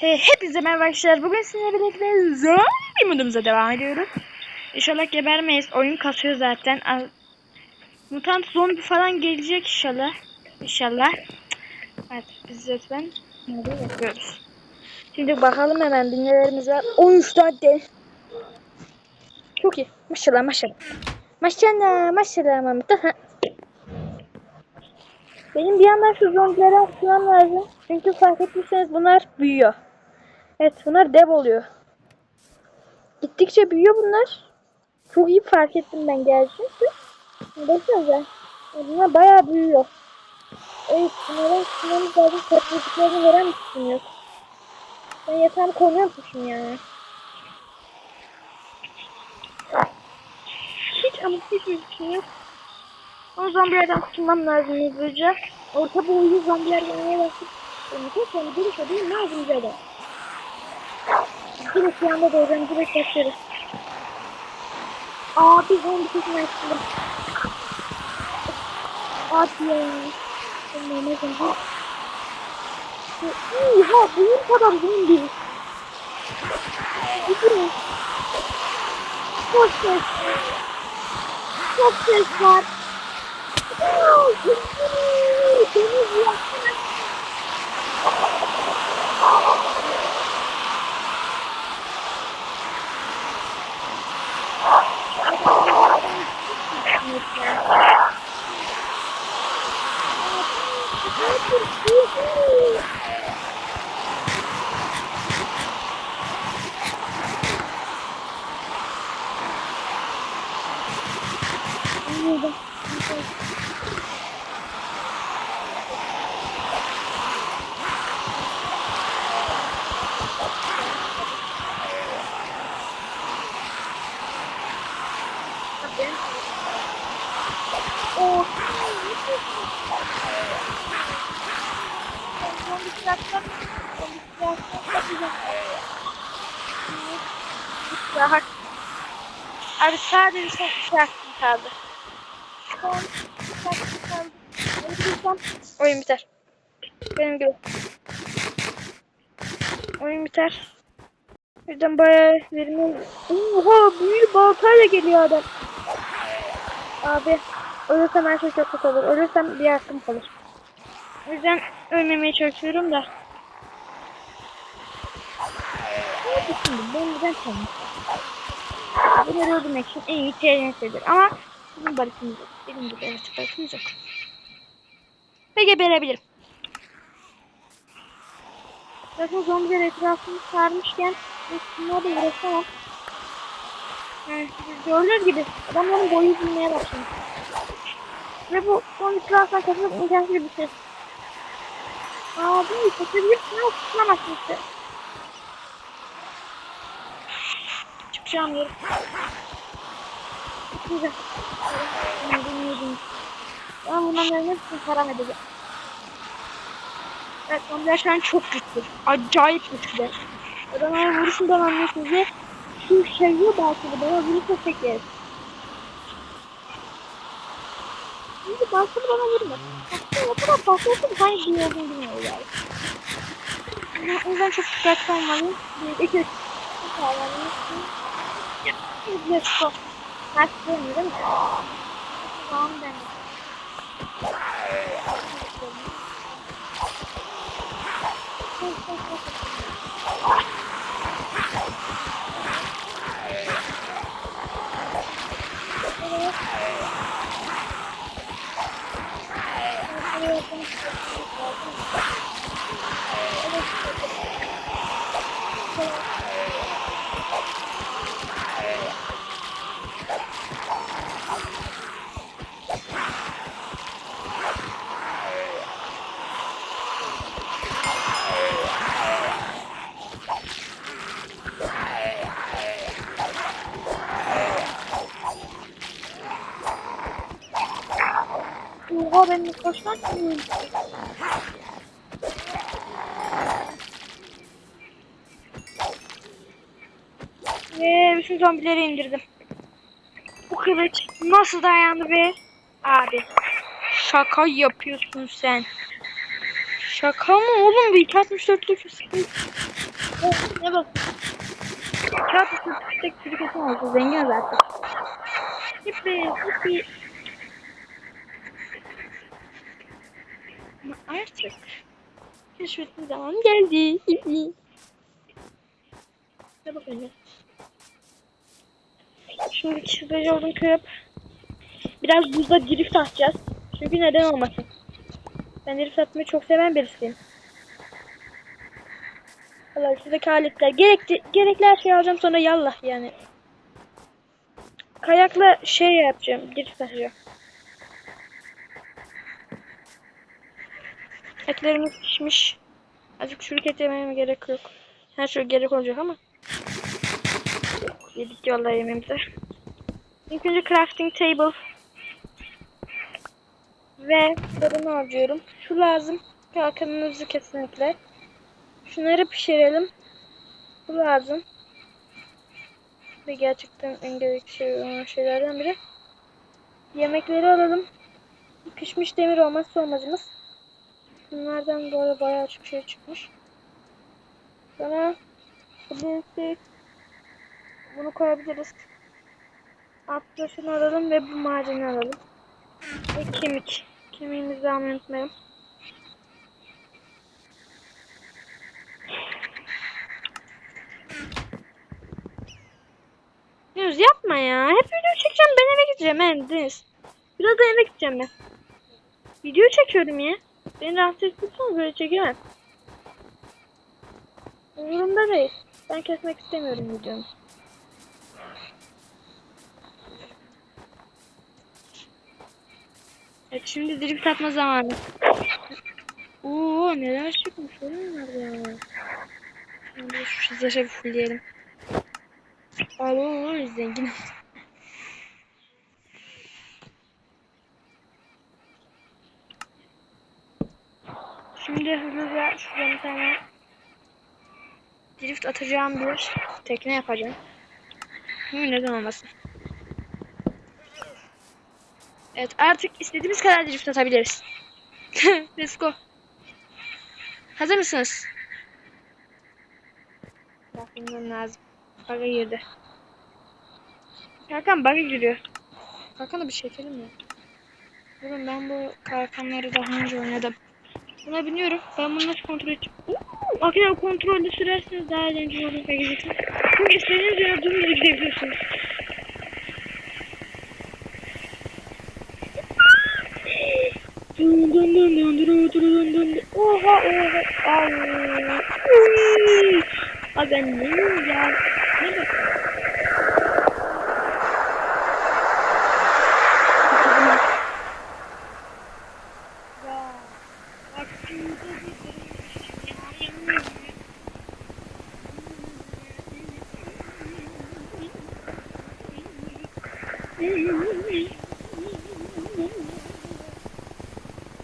E, hepinize merhaba arkadaşlar. Bugün sizinle birlikte zombi modumuza devam ediyoruz. İnşallah gebermeyiz. Oyun kasıyor zaten. Mutant zombi falan gelecek inşallah. İnşallah. Evet biz lütfen modu yapıyoruz. Şimdi bakalım hemen binnelerimiz var. 13 tane. Çok iyi. Maşallah maşallah. Maşallah maşallah Mehmet. Benim bir yandan şu zombilere atmam lazım. Çünkü fark etmişseniz bunlar büyüyor. Evet bunlar dev oluyor. Gittikçe büyüyor bunlar. Çok iyi fark ettim ben gerçekten. Baksanıza. Bunlar bayağı büyüyor. Evet bunlara sınırımız lazım. Topluluklarını veren misin yok. Ben yatağımı koruyormuşum yani. Hiç ama hiçbir şey yok. O zombilerden kurtulmam lazım hızlıca. Orta boylu zombiler başladı. Yani tek sonra bir değil lazım bize de. Direkt şu anda doğacağım. Direkt başlarız. Abi zombi sesini açtım. Abi ya. Ben normal zombi. Oha büyük kadar zombi. Bitirin. Çok ses. Çok ses var. Deniz yaptı. Oh. Rahat. Abi sadece çok hakkım kaldı. Son hakkım kaldı. Ölürsem oyun biter. Benim gibi. Oyun biter. Birden bayağı verimi... Oha büyülü baltayla geliyor adam. Abi ölürsem her şey çok kötü olur. Ölürsem bir hakkım kalır. O yüzden ölmemeye çalışıyorum da. Ne düşündüm? Ben neden tanıdım? Bunları öldürmek için en iyi TNT'dir. Ama bizim barışımız yok. Dediğim gibi evet barışımız yok. Ve geberebilirim. Zaten zombiler etrafını sarmışken bunlarla uğraşamam. Yani gördüğünüz gibi adamların boyu bilmeye başlamış. Ve bu son etrafından katılıp imkansız bir şey. Abi kaçabilirsin ama tutunamazsın işte. Çıkacağım yeri. Güzel. Ben bilmiyordum. Ben bunların hepsini edeceğim. Evet zombiler şu an çok güçlü. Acayip güçlü. Adamların vuruşundan anlıyorsunuz ve şu şeyi belki bana vurursa tek yeriz. Şimdi başka bana vurma. Aslında o kadar basıyorsun hangi bir olduğunu bilmiyor yani. O yüzden çok dikkatli olmalıyım. Bir, iki, üç. Tamam. Let's go. Ters dönüyor değil mi? Tamam ben. Oha ben koşmak mıyım? Ve bütün zombileri indirdim. Bu kılıç nasıl dayandı be? Abi. Şaka yapıyorsun sen. Şaka mı oğlum? Bir 264'lük Oh, ne bak. Kağıt üstü tek çocuk kesin olsun. Zengin zaten. Hippi, hippi. Ama artık keşfetme zamanı geldi. Ne bak önce. Şimdi çizgici oldum kırıp biraz buzda drift atacağız. Çünkü neden olmasın. Ben drift atmayı çok seven birisiyim. Valla şuradaki aletler gerekli, gerekli her şeyi alacağım sonra yallah yani. Kayakla şey yapacağım. Drift atacağım. Etlerimiz pişmiş. Azıcık çürük et yememe gerek yok. Her şey gerek olacak ama. Yedik yolla yemeğimizi. İlk önce crafting table. Ve fırını harcıyorum. Şu lazım. Kalkanımızı kesinlikle. Şunları pişirelim. Bu lazım. Ve gerçekten en gerekli şey olan şeylerden biri. Yemekleri alalım. Pişmiş demir olmazsa olmazımız. Bunlardan bu arada bayağı çok şey çıkmış. Sonra bu bunu koyabiliriz. Şunu alalım ve bu macunu alalım. Ve kemik. Kemiğimizi almayı unutmayalım. Deniz yapma ya. Hep video çekeceğim ben eve gideceğim he Deniz. Biraz da eve gideceğim ben. Video çekiyorum ya. Beni rahatsız etmiyorsanız böyle çekemem. Umurumda değil. Ben kesmek istemiyorum videomu. Evet şimdi drift atma zamanı. Oo neler çıkmış oğlum ya. Şimdi şu çizgileri bir fullleyelim. Alo zengin. Şimdi hızlıca şuradan bir tane drift atacağım bir tekne yapacağım. Hı, neden olmasın. Evet artık istediğimiz kadar drift atabiliriz. Let's go. Hazır mısınız? Bakmam lazım. Bug'a girdi. Hakan bug'a giriyor. Hakan'ı bir çekelim ya. Oğlum ben bu kalkanları daha önce oynadım. Buna biniyorum. Ben bunu nasıl kontrol edeceğim? Makine kontrolde sürerseniz daha eğlenceli olur ve gideceksiniz. Çünkü istediğiniz yere dümdüz gidebiliyorsunuz. Dun dun dun dun dun dun dun. Oha oha. Uy. Abi ben neyim ya? Ne bak? Ya. Bak şimdi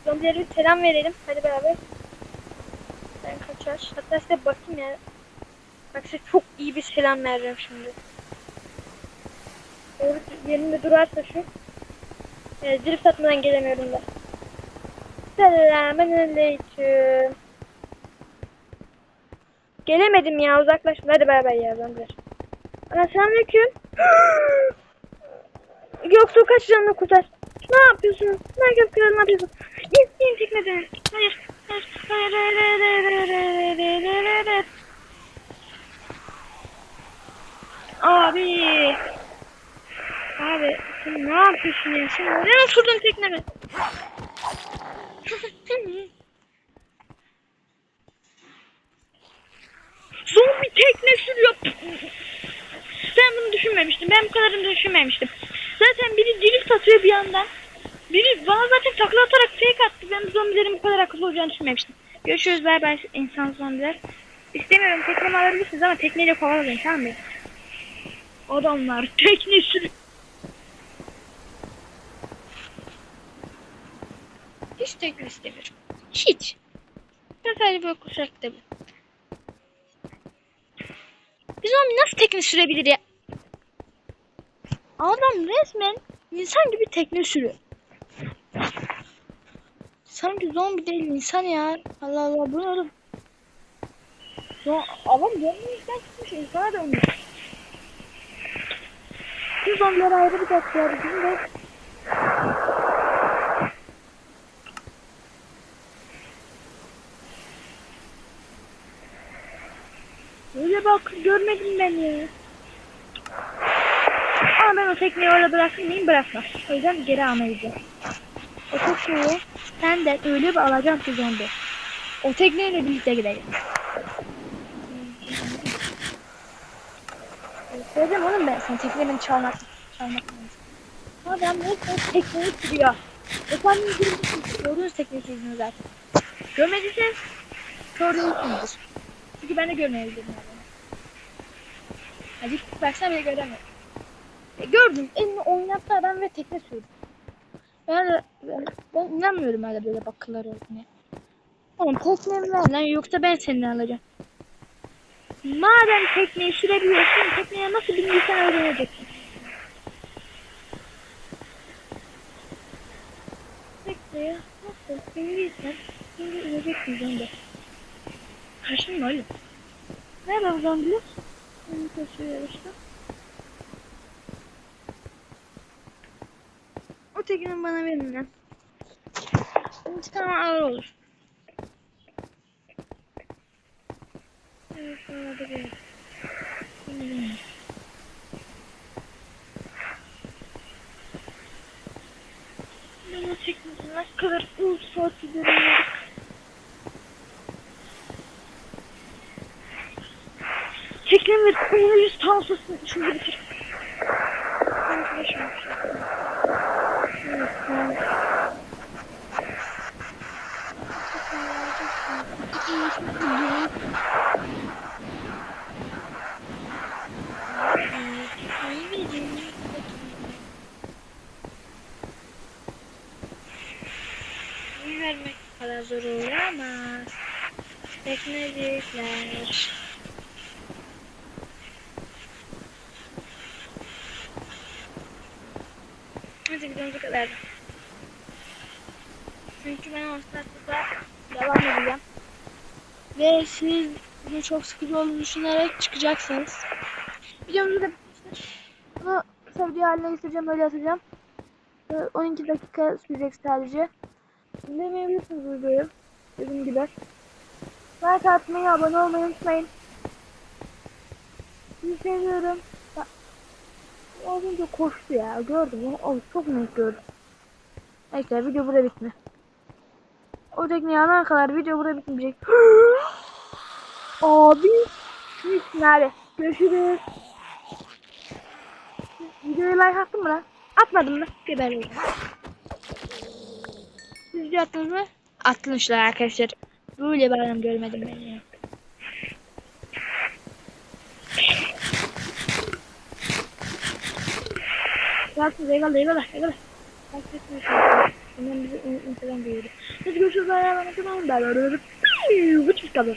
Zombilere bir selam verelim. Hadi beraber. Ben kaçar. Hatta size bakayım ya. Bak size çok iyi bir selam vereceğim şimdi. Doğru yerinde durarsa şu. Evet, drift atmadan gelemiyorum da. Selamünaleyküm. Gelemedim ya uzaklaştım. Hadi bay ya zombiler. Ana selamünaleyküm. Yoksa kaç canını kurtar. Ne yapıyorsun? Ne yapıyorsun? Ne yapıyorsun? İn tekneden. Hayır. Hayır. Hayır. Hayır. Hayır. Hayır. Hayır. Hayır. Hayır. Abi. Abi sen ne yapıyorsun ya? Sen neden oturdun tekneme? Zombi tekne sürüyor. Ben bunu düşünmemiştim. Ben bu kadarını düşünmemiştim. Zaten biri drift atıyor bir yandan. Biri bana zaten takla atarak fake attı. Ben zombilerin bu kadar akıllı olacağını düşünmemiştim. Görüşürüz bay bay insan zombiler. İstemiyorum teknemi alabilirsiniz ama tekneyle kovalayın tamam mı? Adamlar tekne sürüyor. Hiç tekne istemiyorum. Hiç. Ben sadece böyle koşarak gidebilirim. Bir zombi nasıl tekne sürebilir ya? Adam resmen insan gibi tekne sürüyor. Sanki zombi değil insan ya. Allah Allah bu ne oğlum? Son, adam görmeyişten çıkmış. insana dönmüş. Tüm zombiler ayrı bir dakika. Bizim de Öyle bak görmedim ben ya. Ama ben o tekneyi orada bırakır mıyım? Bırakmam. O yüzden geri almayacağım. O tekneyi senden öyle bir alacağım ki zombi. O tekneyle birlikte gidelim. Dedim oğlum ben sen tekneyi çalmak çalmak Ama ben bu tekneyi sürüyor. Efendim görürsünüz. Gördünüz sürdüğünü zaten. Görmediysen kör değilsinizdir. Çünkü ben de görmeyebilirim yani. Hadi baksana bile göremiyorum. E, gördüm. Elini oynattı adam ve tekne sürdü. Ben, de- ben, ben inanmıyorum öyle böyle bakılar olduğunu. Oğlum teknemi ver lan yoksa ben seni alacağım. Madem tekneyi sürebiliyorsun tekneye nasıl bindiysen öğreneceksin. Tekneye nasıl bindiysen şimdi ineceksin zombi. Kaçın mı oğlum? Nerede bu zombi? Şimdi kaçıyor işte. O tekini bana verin lan. İntikam ağır olur. Evet, orada bir. Hmm. Ben o tekniği ne kadar uzun saat giderim. Teknem ver. Onu yüz tansızsın. Şunu bitir. Ben şurada şunu yapacağım. Evet, tamam. İyi vermek bu kadar zor olur ama teknecikler. Hadi videomuz kadar. Çünkü ben ortaklıkla devam edeceğim. Ve siz bunu çok sıkıcı olduğunu düşünerek çıkacaksınız. Videomuzu da. Bunu kısa video haline getireceğim, öyle atacağım. Ee, 12 dakika sürecek sadece. İzlemeyebilirsiniz bu videoyu. Dediğim gibi. Like atmayı, abone olmayı unutmayın. Sizi seviyorum. Az önce koştu ya, gördüm. Oh, çok net gördüm. Neyse video burada bitti. O tekneyi alana kadar video burada bitmeyecek. Abi. Gitsin abi. Görüşürüz. Videoya like attın mı lan? Atmadım mı? Geber. Siz video attınız mı? Atmışlar arkadaşlar. Böyle bir adam görmedim ben ya. Yapsınız eyvallah eyvallah eyvallah. Hemen bizi unutmadan duyurdu. Biz görüşürüz. Ayağlarına kadar. Ben arıyorum. Uçmuş kalın.